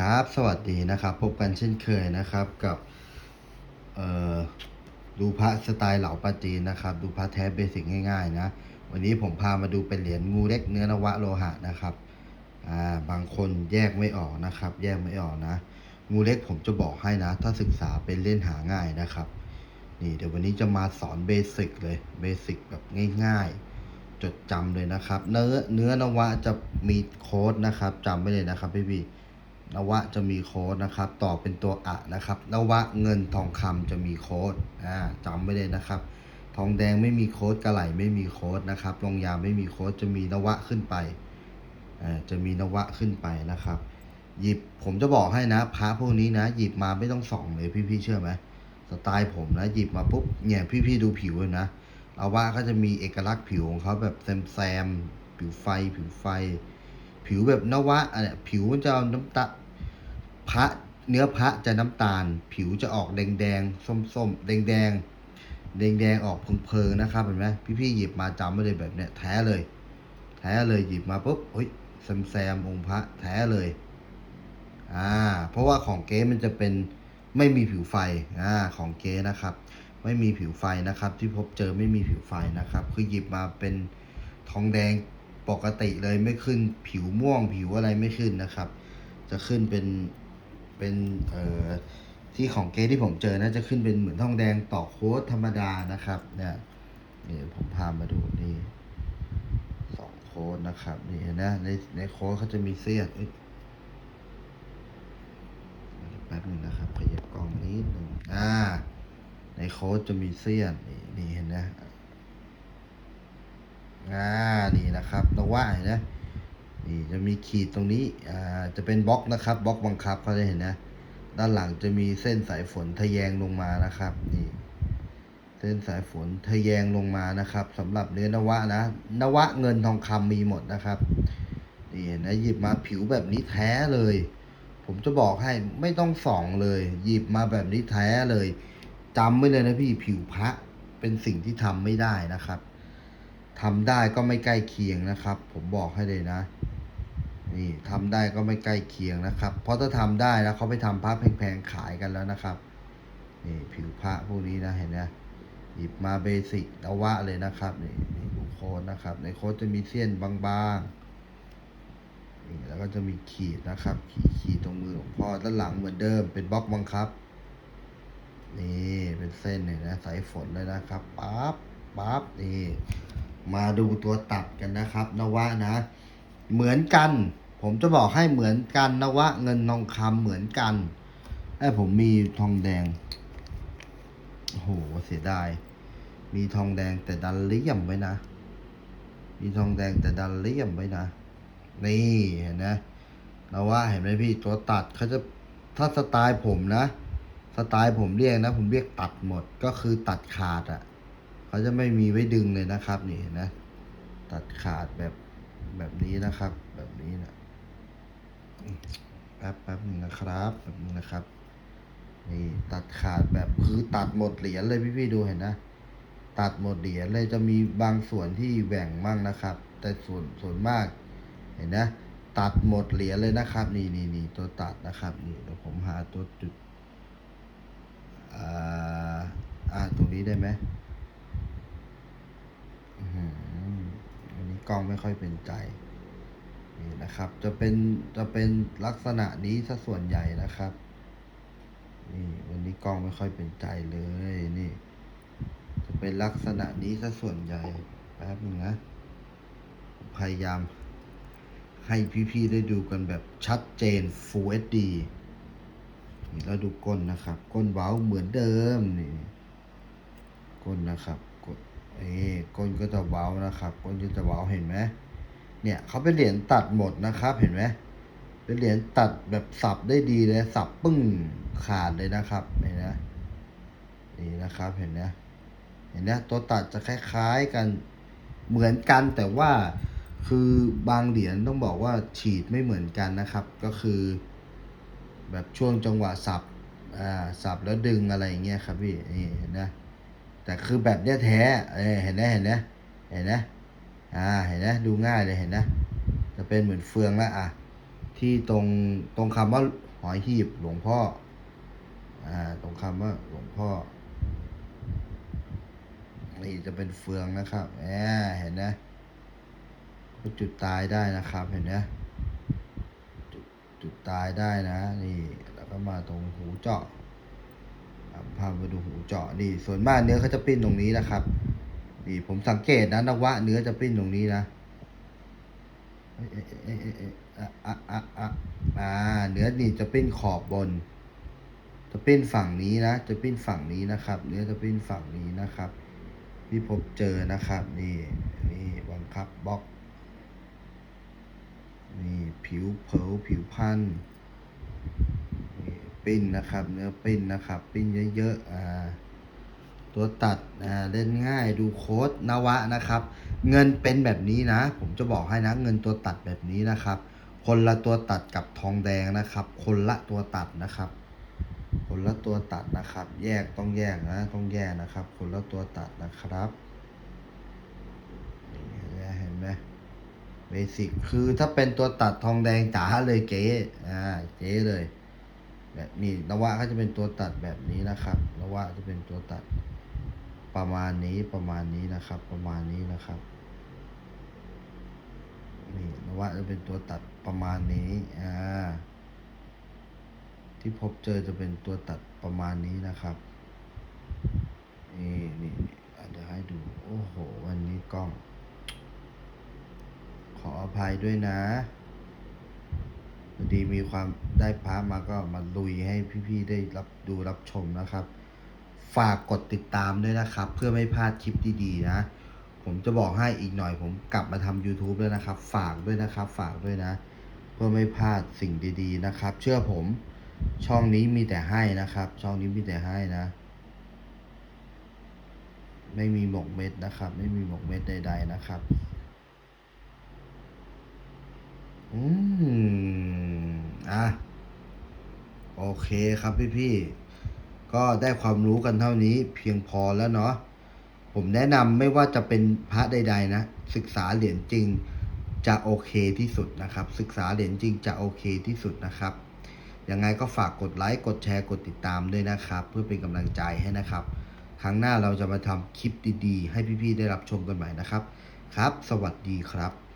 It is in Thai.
ครับ สวัสดีนะครับ พบกันเช่นเคยนะครับกับเอ่อดูพระสไตล์เหลาปาจีนนะครับ ดูพระแท้เบสิกง่าย ๆ นะ วันนี้ผมพามาดูเป็นเหรียญงูเล็กเนื้อนวะโลหะนะครับอ่าบางคนแยกไม่ออกนะครับ แยกไม่ออกนะ งูเล็กผมจะบอกให้นะ ถ้าศึกษาเป็นเล่นหาง่ายนะครับ นี่เดี๋ยววันนี้จะมาสอนเบสิกเลยเบสิกแบบง่าย ๆจดจำเลยนะครับ เนื้อเนื้อนวะจะมีโค้ดนะครับจำไว้เลยนะครับพี่พี่ นวะจะมีโค้ดนะครับ ต่อเป็นตัวอะนะครับ นวะเงินทองคำจะมีโค้ดอ่าจำไว้เลยนะครับ ทองแดงไม่มีโค้ดกระไหลไม่มีโค้ดนะครับลงยาไม่มีโค้ดจะมีนวะขึ้นไปอ่าจะมีนวะขึ้นไปนะครับ หยิบผมจะบอกให้นะพระพวกนี้นะ หยิบมาไม่ต้องส่องเลยพี่ๆเชื่อไหมสไตล์ผมนะหยิบมาปุ๊บเนี่ยพี่ๆดูผิวเลยนะเอาว่าก็จะมีเอกลักษณ์ผิวของเขาแบบแซมแซมผิวไฟ ผิวไฟ ผิวแบบนวะอะเนี่ยผิวมันจะน้ำตา พระเนื้อพระจะน้ำตาล ผิวจะออกแดงแดงส้มส้มๆแดงแดงแดงแดงๆออกเพลิงๆนะครับเห็นไหมพี่ๆหยิบมาจำไม่เลยแบบเนี้ยแท้เลย แท้เลยหยิบมาปุ๊บเฮ้ยแซมแซมองค์พระแท้เลยอ่าเพราะว่าของเก๊มันจะเป็นไม่มีผิวไฟอ่าของเก๊นะครับ ไม่มีผิวไฟนะครับ ที่พบเจอไม่มีผิวไฟนะครับ คือหยิบมาเป็นทองแดงปกติเลยไม่ขึ้นผิวม่วงผิวอะไรไม่ขึ้นนะครับ จะขึ้นเป็น เป็นเอ่อที่ของเก๊ที่ผมเจอนะจะขึ้นเป็นเหมือนทองแดงต่อโค้ดธรรมดานะครับเนี่ยนี่ผมพามาดูนี่สองโค้ดนะครับนี่เห็นะในในโค้ดเขาจะมีเสี้ยนแป๊บนึงนะครับขยับกล้องนิดหนึ่งอ่า ในโค้ดจะมีเสี้ยนนี่นี่เห็นนะอ่านี่นะครับตรงว่าเห็นนะ นี่จะมีขีดตรงนี้อ่าจะเป็นบล็อกนะครับบล็อกบังคับเขาจะเห็นนะ ด้านหลังจะมีเส้นสายฝนทะแยงลงมานะครับนี่เส้นสายฝนทะแยงลงมานะครับสำหรับเนื้อนวะนะ นวะเงินทองคำมีหมดนะครับนี่เห็นนะหยิบมาผิวแบบนี้แท้เลย ผมจะบอกให้ไม่ต้องส่องเลย หยิบมาแบบนี้แท้เลยจำไว้เลยนะพี่ผิวพระเป็นสิ่งที่ทำไม่ได้นะครับทำได้ก็ไม่ใกล้เคียงนะครับ ผมบอกให้เลยนะ นี่ทำได้ก็ไม่ใกล้เคียงนะครับ เพราะถ้าทำได้แล้วเขาไปทำพระแพงๆขายกันแล้วนะครับนี่ผิวพระพวกนี้นะเห็นนะหยิบมาเบสิกนวะเลยนะครับนี่นี่ดูโค้ดนะครับ ในโค้ดจะมีเส้นบางๆนี่แล้วก็จะมีขีดนะครับ ขีดขีดตรงมือหลวงพ่อด้านหลังเหมือนเดิมเป็นบล็อกบังคับ นี่เป็นเส้นเนี่ยนะสายฝนเลยนะครับปั๊บปั๊บนี่มาดูตัวตัดกันนะครับนวะนะ เหมือนกัน ผมจะบอกให้เหมือนกันนะวะเงินทองคำเหมือนกันไอ้ผมมีทองแดงโอ้โหเสียดาย มีทองแดงแต่ดันเลี่ยมไว้นะ มีทองแดงแต่ดันเลี่ยมไว้นะ นี่เห็นนะเราว่าเห็นไหมพี่ตัวตัดเขาจะถ้าสไตล์ผมนะ สไตล์ผมเรียกนะ ผมเรียกตัดหมดก็คือตัดขาดอะ่ะเขาจะไม่มีไว้ดึงเลยนะครับ นี่เห็นนะ ตัดขาดแบบแบบนี้นะครับ แบบนี้นะ แป๊บแป๊บหนึงนะครับแป๊บนึงนะครับ นี่ตัดขาดแบบคือตัดหมดเหรียญเลยพี่ๆดูเห็นนะ ตัดหมดเหรียญเลยจะมีบางส่วนที่แหว่งมั่งนะครับ แต่ส่วนส่วนมาก เห็นนะ ตัดหมดเหรียญเลยนะครับ นี่นี่นี่ตัวตัดนะครับนี่เดี๋ยวผมหาตัวจุดอ่าอ่าตรงนี้ได้ไหมอื้อหืออันนี้กล้องไม่ค่อยเป็นใจ นี่นะครับ จะเป็นจะเป็นลักษณะนี้ซะส่วนใหญ่นะครับ นี่วันนี้กล้องไม่ค่อยเป็นใจเลยนี่ จะเป็นลักษณะนี้ซะส่วนใหญ่แป๊บนึงนะพยายามให้พี่ๆได้ดูกันแบบชัดเจน Full HD นี่แล้วดูก้นนะครับ ก้นเว้าเหมือนเดิมนี่ก้นนะครับก้นเอ้ก้นก็จะเว้านะครับ ก้นก็จะเว้าเห็นไหม เนี่ยเขาเป็นเหรียญตัดหมดนะครับ เห็นไหมเป็นเหรียญตัดแบบสับได้ดีเลยสับปึ้งขาดเลยนะครับเห็นนะนี่นะครับเห็นนะเห็นนะตัวตัดจะคล้ายๆกันเหมือนกันแต่ว่าคือบางเหรียญต้องบอกว่าฉีดไม่เหมือนกันนะครับ ก็คือ แบบช่วงจังหวะสับอ่าสับแล้วดึงอะไรอย่างเงี้ยครับพี่นี่เห็นนะแต่คือแบบเนี้ยแท้เอ้ยเห็นนะเห็นนะเห็นนะ อ่าเห็นนะดูง่ายเลยเห็นนะจะเป็นเหมือนเฟืองละอะที่ตรงตรงคำว่าหอยหีบหลวงพ่ออ่าตรงคำว่าหลวงพ่อนี่จะเป็นเฟืองนะครับแหมเห็นนะก็จุดตายได้นะครับเห็นนะจุดจุดตายได้นะ นี่แล้วก็มาตรงหูเจาะอะพาไปดูหูเจาะนี่ส่วนมากเนื้อเขาจะปิ้นตรงนี้นะครับ นี่ผมสังเกตนะนวะเนื้อจะปิ้นตรงนี้นะเอ้ยเอ้ยเอ้ยเอ้ยเอ้ยอะอะอะอะอ่าเนื้อนี่จะปิ้นขอบบน จะปิ้นฝั่งนี้นะ จะปิ้นฝั่งนี้นะครับ เนื้อจะปิ้นฝั่งนี้นะครับ ที่ผมเจอนะครับ นี่นี่บังคับบล็อกนี่ผิวเผาผิวพันธุ์นี่ปิ้นนะครับ เนื้อปิ้นนะครับ ปิ้นเยอะๆอ่า ตัวตัดเล่นง่ายดูโค้ดนวะนะครับ เงินเป็นแบบนี้นะ ผมจะบอกให้นะ เงินตัวตัดแบบนี้นะครับ คนละตัวตัดกับทองแดงนะครับ คนละตัวตัดนะครับ คนละตัวตัดนะครับ แยกต้องแยกนะต้องแยกนะครับ คนละตัวตัดนะครับเห็นไหมเบสิกคือถ้าเป็นตัวตัดทองแดงจ๋าเลยเก๋อ่าเก๋เลยแบบนี้นวะก็จะเป็นตัวตัดแบบนี้นะครับนวะจะเป็นตัวตัด ประมาณนี้ประมาณนี้นะครับ ประมาณนี้นะครับนี่นวะจะเป็นตัวตัดประมาณนี้อ่าที่พบเจอจะเป็นตัวตัดประมาณนี้นะครับนี่นี่นี่อะเดี๋ยวให้ดู โอ้โห วันนี้กล้อง ขออภัยด้วยนะพอดีมีความได้พามาก็มาลุยให้พี่ๆได้รับดูรับชมนะครับ ฝากกดติดตามด้วยนะครับ เพื่อไม่พลาดคลิปดีๆนะ ผมจะบอกให้อีกหน่อยผมกลับมาทำ YouTube แล้วนะครับ ฝากด้วยนะครับ ฝากด้วยนะ เพื่อไม่พลาดสิ่งดี ๆ นะครับ เชื่อผมช่องนี้มีแต่ให้นะครับ ช่องนี้มีแต่ให้นะ ไม่มีหมกเม็ดนะครับ ไม่มีหมกเม็ดใด ๆ นะครับ อืม อะ โอเคครับพี่ๆ ก็ได้ความรู้กันเท่านี้เพียงพอแล้วเนาะผมแนะนำไม่ว่าจะเป็นพระใด ๆ นะ ศึกษาเหรียญจริงจะโอเคที่สุดนะครับ ศึกษาเหรียญจริงจะโอเคที่สุดนะครับยังไงก็ฝากกดไลค์กดแชร์กดติดตามด้วยนะครับ เพื่อเป็นกำลังใจให้นะครับ ครั้งหน้าเราจะมาทำคลิปดีๆ ให้พี่ๆได้รับชมกันใหม่นะครับ ครับ สวัสดีครับ